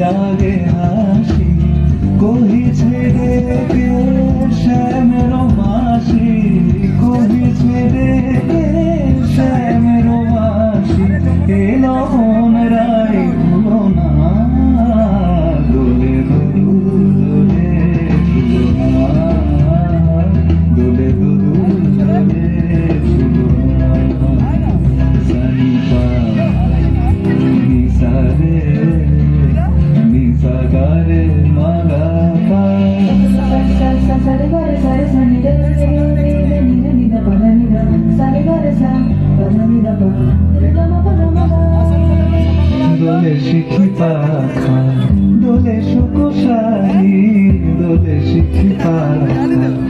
যারে হাসি। কহিছে রে কেউ শিখি পাখা দোলে সুকোশালী দোলে শিখি পাখা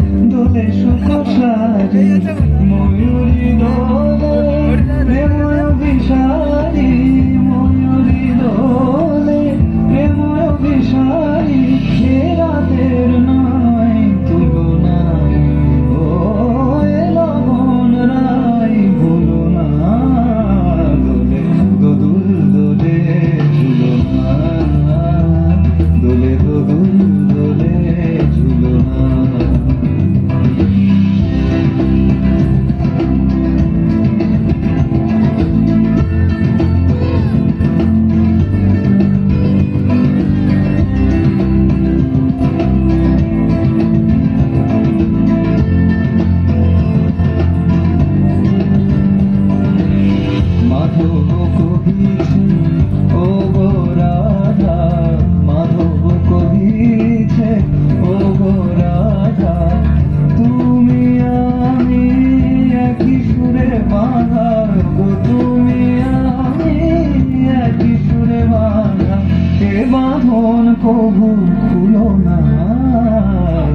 বাঁধন কবু ফুল না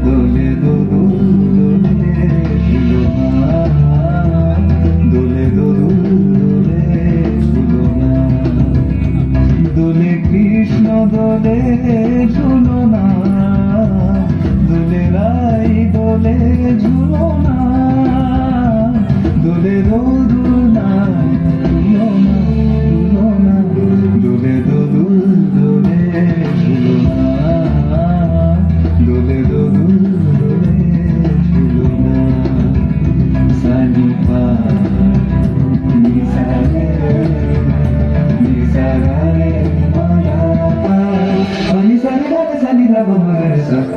দোলে দোদু দোলে খুলো দোলে দোলে কৃষ্ণ দোলে Sa ni sa ni sa ni